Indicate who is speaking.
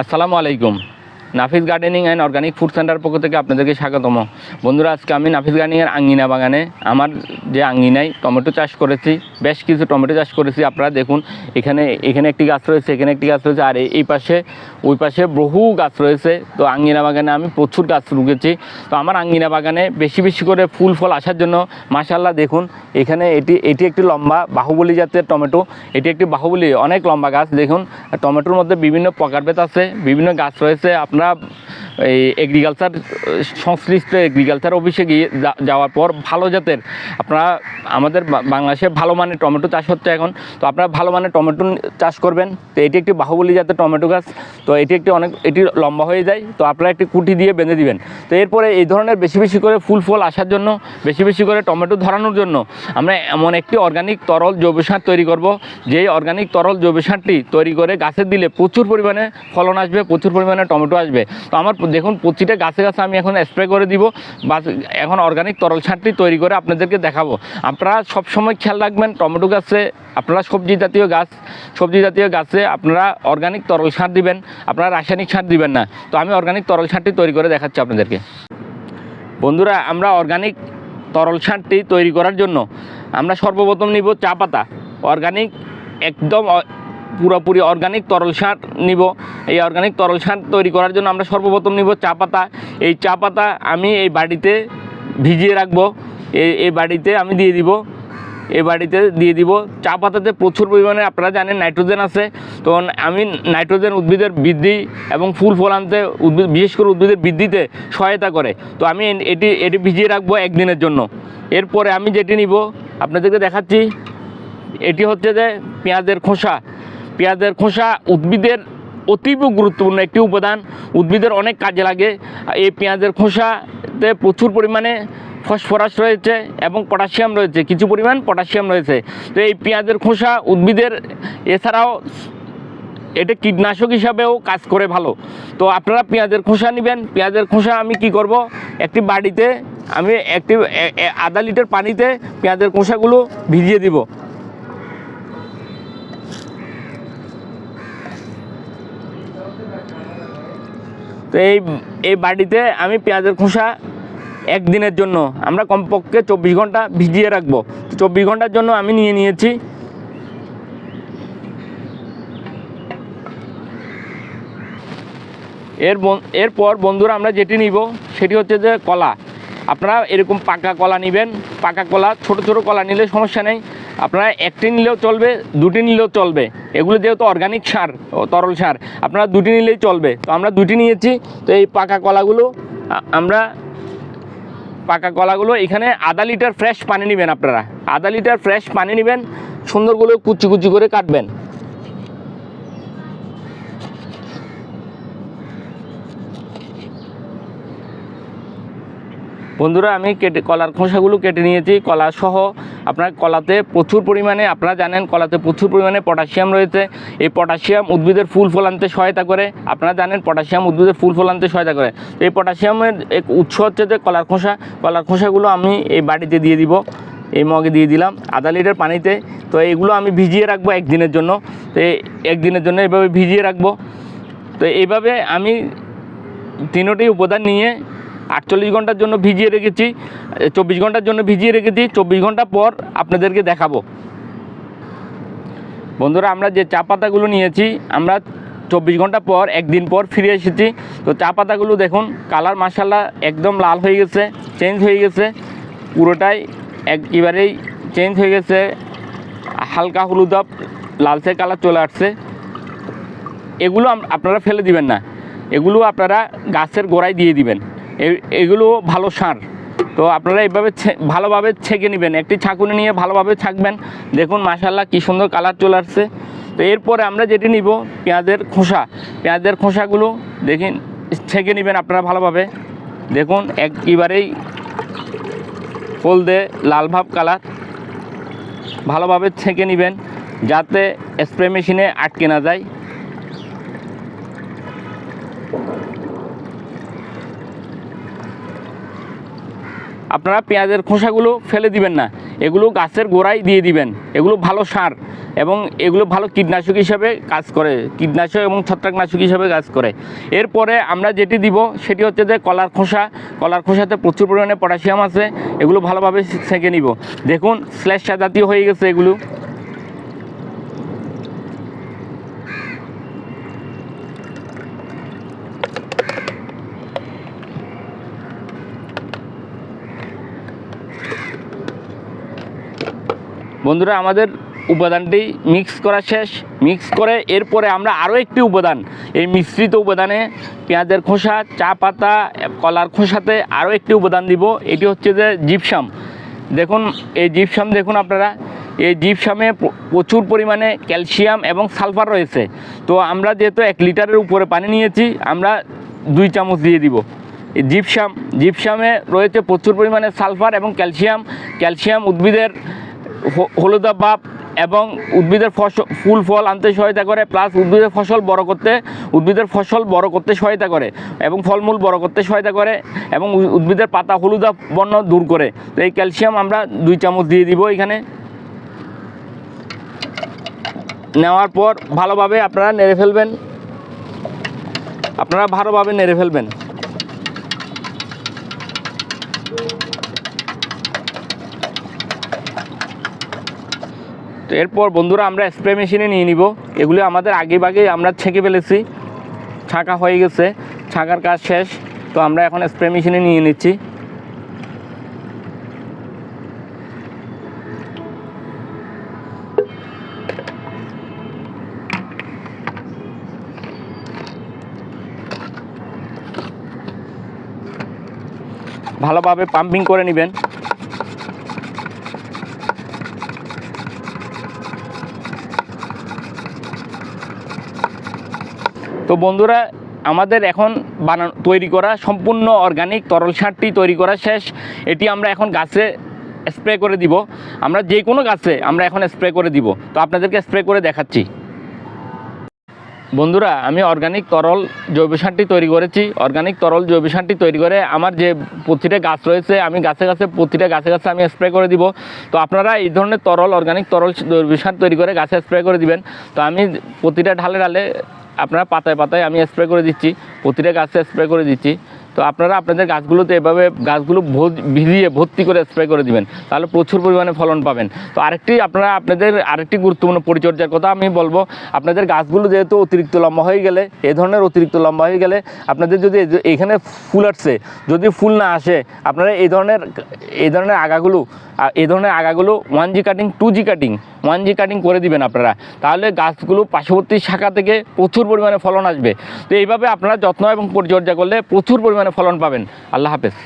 Speaker 1: আসসালামু আলাইকুম। Nafis gardening and organic food centre পক্ষ থেকে আপনাদেরকে স্বাগতম। বন্ধুরা, আজকে আমি নাফিস গার্ডেনিংয়ের আঙ্গিনা বাগানে আমার যে আঙ্গিনায় টমেটো চাষ করেছি, বেশ কিছু টমেটো চাষ করেছি। আপনারা দেখুন, এখানে এখানে একটি গাছ রয়েছে, এখানে একটি গাছ রয়েছে, আর এই- পাশে, ওই পাশে বহু গাছ রয়েছে। তো আঙ্গিনা বাগানে আমি প্রচুর গাছ রুগেছি। তো আমার আঙ্গিনা বাগানে বেশি বেশি করে ফুল, ফল আসার জন্য মাশাল্লাহ দেখুন, এখানে এটি এটি একটি লম্বা বাহুবলী জাতের টমেটো। এটি একটি বাহুবলী, অনেক লম্বা গাছ। দেখুন, টমেটোর মধ্যে বিভিন্ন প্রকারভেদ আছে, বিভিন্ন গাছ রয়েছে। আপনারা এই এগ্রিকালচার সংশ্লিষ্ট এগ্রিকালচার অফিসে গিয়ে যাওয়ার পর ভালো জাতের, আপনারা আমাদের বাংলাদেশে ভালো মানের টমেটো চাষ হচ্ছে এখন। তো আপনারা ভালো মানের টমেটো চাষ করবেন। তো এটি একটি বাহুবলী জাতের টমেটো গাছ। তো এটি একটি অনেক, এটি লম্বা হয়ে যায়। তো আপনারা একটি কুটি দিয়ে বেঁধে দিবেন। তো এরপরে এই ধরনের বেশি বেশি করে ফুল ফল আসার জন্য, বেশি বেশি করে টমেটো ধরানোর জন্য আমরা এমন একটি অর্গানিক তরল জৈব সার তৈরি করব। যেই অর্গানিক তরল জৈব সারটি তৈরি করে গাছে দিলে প্রচুর পরিমাণে ফলন আসবে, প্রচুর পরিমাণে টমেটো আসবে তো আমার দেখুন, প্রতিটা গাছে গাছে আমি এখন স্প্রে করে দিব। বা এখন অর্গানিক তরল সারটি তৈরি করে আপনাদেরকে দেখাবো। আপনারা সবসময় খেয়াল রাখবেন, টমেটো গাছে, আপনারা সবজি জাতীয় গাছ, সবজি জাতীয় গাছে আপনারা অর্গানিক তরল সার দিবেন, আপনারা রাসায়নিক সার দিবেন না। তো আমি অর্গানিক তরল সারটি তৈরি করে দেখাচ্ছি আপনাদেরকে। বন্ধুরা, আমরা অর্গানিক তরল সারটি তৈরি করার জন্য আমরা সর্বপ্রথম নিব চা পাতা। অর্গানিক একদম পুরোপুরি অর্গানিক তরল সার নিব। এই অর্গানিক তরল সার তৈরি করার জন্য আমরা সর্বপ্রথম নিব চা পাতা। এই চা পাতা আমি এই বাড়িতে ভিজিয়ে রাখব। এই এই বাড়িতে আমি দিয়ে দিব। এই বাড়িতে দিয়ে দিব। চা পাতাতে প্রচুর পরিমাণে আপনারা জানেন নাইট্রোজেন আছে। তো আমি নাইট্রোজেন উদ্ভিদের বৃদ্ধি এবং ফুল ফল আনতে উদ্ভিদ, বিশেষ করে উদ্ভিদের বৃদ্ধিতে সহায়তা করে। তো আমি এটি এটি ভিজিয়ে রাখব একদিনের জন্য। এরপরে আমি যেটি নিব, আপনাদেরকে দেখাচ্ছি। এটি হচ্ছে যে পেঁয়াজের খোসা। পেঁয়াজের খোসা উদ্ভিদের অতীব গুরুত্বপূর্ণ একটি উপাদান। উদ্ভিদের অনেক কাজে লাগে। এই পেঁয়াজের খোসাতে প্রচুর পরিমাণে ফসফরাস রয়েছে এবং পটাশিয়াম রয়েছে। কিছু পরিমাণ পটাশিয়াম রয়েছে। তো এই পেঁয়াজের খোসা উদ্ভিদের এছাড়াও এটা কীটনাশক হিসাবেও কাজ করে ভালো। তো আপনারা পেঁয়াজের খোসা নেবেন। পেঁয়াজের খোসা আমি কি করব? একটি বাড়িতে আমি একটি আধা লিটার পানিতে পেঁয়াজের খোসাগুলো ভিজিয়ে দিব। তো এই এই বাড়িতে আমি পেঁয়াজের খোসা একদিনের জন্য। আমরা কমপক্ষে চব্বিশ ঘণ্টা ভিজিয়ে রাখব। চব্বিশ ঘণ্টার জন্য আমি নিয়ে নিয়েছি। এর এরপর বন্ধুরা আমরা যেটি নিব, সেটি হচ্ছে যে কলা। আপনারা এরকম পাকা কলা নেবেন। পাকা কলা, ছোট ছোট কলা নিলে সমস্যা নেই। আপনারা একটি নিলেও চলবে, দুটি নিলেও চলবে। এগুলো যেহেতু অর্গানিক সার তরল সার, আপনারা দুটি নিলেই চলবে। তো আমরা দুটি নিয়েছি, তো এই পাকা কলাগুলো আমরা পাকা কলাগুলো এখানে আধা লিটার ফ্রেশ পানি নেবেন আপনারা। আধা লিটার ফ্রেশ পানি নেবেন, সুন্দরগুলো কুচি কুচি করে কাটবেন। বন্ধুরা, আমি কেটে, কলার খোসাগুলো কেটে নিয়েছি কলা সহ আপনার কলাতে প্রচুর পরিমাণে, আপনারা জানেন কলাতে প্রচুর পরিমাণে পটাশিয়াম রয়েছে। এই পটাশিয়াম উদ্ভিদের ফুল ফল আনতে সহায়তা করে। আপনারা জানেন পটাশিয়াম উদ্ভিদের ফুল ফল আনতে সহায়তা করে। তো এই পটাশিয়ামের এক উৎস হচ্ছে যে কলার খোসা। কলার খোসাগুলো আমি এই বাড়িতে দিয়ে দিব, এই মগে দিয়ে দিলাম আধা লিটার পানিতে। তো এইগুলো আমি ভিজিয়ে রাখব একদিনের জন্য। তো একদিনের জন্য এইভাবে ভিজিয়ে রাখব। তো এইভাবে আমি তিনোটি উপাদান নিয়ে আটচল্লিশ ঘণ্টার জন্য ভিজিয়ে রেখেছি, চব্বিশ ঘণ্টার জন্য ভিজিয়ে রেখেছি, চব্বিশ ঘণ্টা পর আপনাদেরকে দেখাবো। বন্ধুরা, আমরা যে চা পাতাগুলো নিয়েছি, আমরা চব্বিশ ঘণ্টা পর, একদিন পর ফিরে এসেছি। তো চা পাতাগুলো দেখুন, কালার মাসাল্লাহ একদম লাল হয়ে গেছে চেঞ্জ হয়ে গেছে। পুরোটাই একেবারেই চেঞ্জ হয়ে গেছে। হালকা হলুদাব লালচে কালার চলে আসছে। এগুলো আপনারা ফেলে দিবেন না। এগুলো আপনারা গাছের গোড়ায় দিয়ে দিবেন। এগুলো ভালো সার। তো আপনারা এইভাবে ভালোভাবে ছেঁকে নেবেন। একটি ছাঁকুনি নিয়ে ভালোভাবে ছাঁকবেন। দেখুন মাশাল্লাহ কী সুন্দর কালার চলে আসছে। তো এরপরে আমরা যেটি নিব, পেঁয়াজের খোসা। পেঁয়াজের খোসাগুলো দেখুন, ছেঁকে নেবেন আপনারা ভালোভাবে। দেখুন, একেবারেই হলদে লাল ভাব কালার। ভালোভাবে ছেঁকে নেবেন, যাতে স্প্রে মেশিনে আটকে না যায়। আপনারা পেঁয়াজের খোসাগুলো ফেলে দিবেন না। এগুলো গাছের গোড়ায় দিয়ে দিবেন। এগুলো ভালো সার এবং এগুলো ভালো কীটনাশক হিসাবে কাজ করে। কীটনাশক এবং ছত্রাকনাশক হিসাবে কাজ করে। এরপরে আমরা যেটি দিব সেটি হচ্ছে যে কলার খোসা। কলার খোসাতে প্রচুর পরিমাণে পটাশিয়াম আছে। এগুলো ভালোভাবে সেঁকে নিব। দেখুন স্ল্যাশ জাতীয় হয়ে গেছে এগুলো। বন্ধুরা, আমাদের উপাদানটি মিক্স করা শেষ। মিক্স করে এরপরে আমরা আরও একটি উপাদান, এই মিশ্রিত উপাদানে পেঁয়াজের খোসা, চা পাতা, কলার খোসাতে আরও একটি উপাদান দিব। এটি হচ্ছে যে জিপসাম দেখুন, এই জিপসাম দেখুন আপনারা। এই জিপসামে প্রচুর পরিমাণে ক্যালসিয়াম এবং সালফার রয়েছে। তো আমরা যেহেতু এক লিটারের উপরে পানি নিয়েছি, আমরা দুই চামচ দিয়ে দিব। জিপসাম জিপসামে রয়েছে প্রচুর পরিমাণে সালফার এবং ক্যালসিয়াম। ক্যালসিয়াম উদ্ভিদের হলুদা বাপ এবং উদ্ভিদের ফসল ফুল ফল আনতে সহায়তা করে প্লাস উদ্ভিদের ফসল বড় করতে, উদ্ভিদের ফসল বড় করতে সহায়তা করে এবং ফলমূল বড় করতে সহায়তা করে এবং উদ্ভিদের পাতা হলুদা বর্ণ দূর করে। তো এই ক্যালসিয়াম আমরা দুই চামচ দিয়ে দিব এখানে। নেওয়ার পর ভালোভাবে আপনারা নেড়ে ফেলবেন। আপনারা ভালোভাবে নেড়ে ফেলবেন। তো এরপর বন্ধুরা আমরা স্প্রে মেশিনে নিয়ে নিব। এগুলি আমাদের আগে ভাগে আমরা ছেঁকে ফেলেছি। ছাঁকা হয়ে গেছে। ছাঁকার কাজ শেষ। তো আমরা এখন স্প্রে মেশিনে নিয়ে নিচ্ছি। ভালোভাবে পাম্পিং করে নেবেন। তো বন্ধুরা, আমাদের এখন বানানো, তৈরি করা সম্পূর্ণ অর্গানিক তরল সারটি তৈরি করা শেষ। এটি আমরা এখন গাছে স্প্রে করে দিব। আমরা যে কোনো গাছে আমরা এখন স্প্রে করে দিব। তো আপনাদেরকে স্প্রে করে দেখাচ্ছি। বন্ধুরা, আমি অর্গানিক তরল জৈব সারটি তৈরি করেছি। অর্গানিক তরল জৈব সারটি তৈরি করে আমার যে প্রতিটা গাছ রয়েছে, আমি গাছে গাছে প্রতিটা গাছে গাছে আমি স্প্রে করে দিব। তো আপনারা এই ধরনের তরল অর্গানিক তরল জৈব সার তৈরি করে গাছে স্প্রে করে দিবেন। তো আমি প্রতিটা ঢালে ঢালে আপনারা পাতায় পাতায় আমি স্প্রে করে দিচ্ছি, প্রতিটা গাছে স্প্রে করে দিচ্ছি। তো আপনারা আপনাদের গাছগুলোতে এভাবে গাছগুলো ভিজিয়ে ভর্তি করে স্প্রে করে দিবেন। তাহলে প্রচুর পরিমাণে ফলন পাবেন। তো আরেকটি আপনারা আপনাদের আরেকটি গুরুত্বপূর্ণ পরিচর্যার কথা আমি বলব। আপনাদের গাছগুলো যেহেতু অতিরিক্ত লম্বা হয়ে গেলে এই ধরনের অতিরিক্ত লম্বা হয়ে গেলে আপনাদের যদি এখানে ফুল আসছে, যদি ফুল না আসে, আপনারা এই ধরনের এই ধরনের আগাগুলো এই ধরনের আগাগুলো one G cutting two G cutting one G cutting করে দিবেন আপনারা। তাহলে গাছগুলো পার্শ্ববর্তী শাখা থেকে প্রচুর পরিমাণে ফলন আসবে। তো এইভাবে আপনারা যত্ন এবং পরিচর্যা করলে প্রচুর পরিমাণে ফলন পাবেন। আল্লাহ হাফেজ।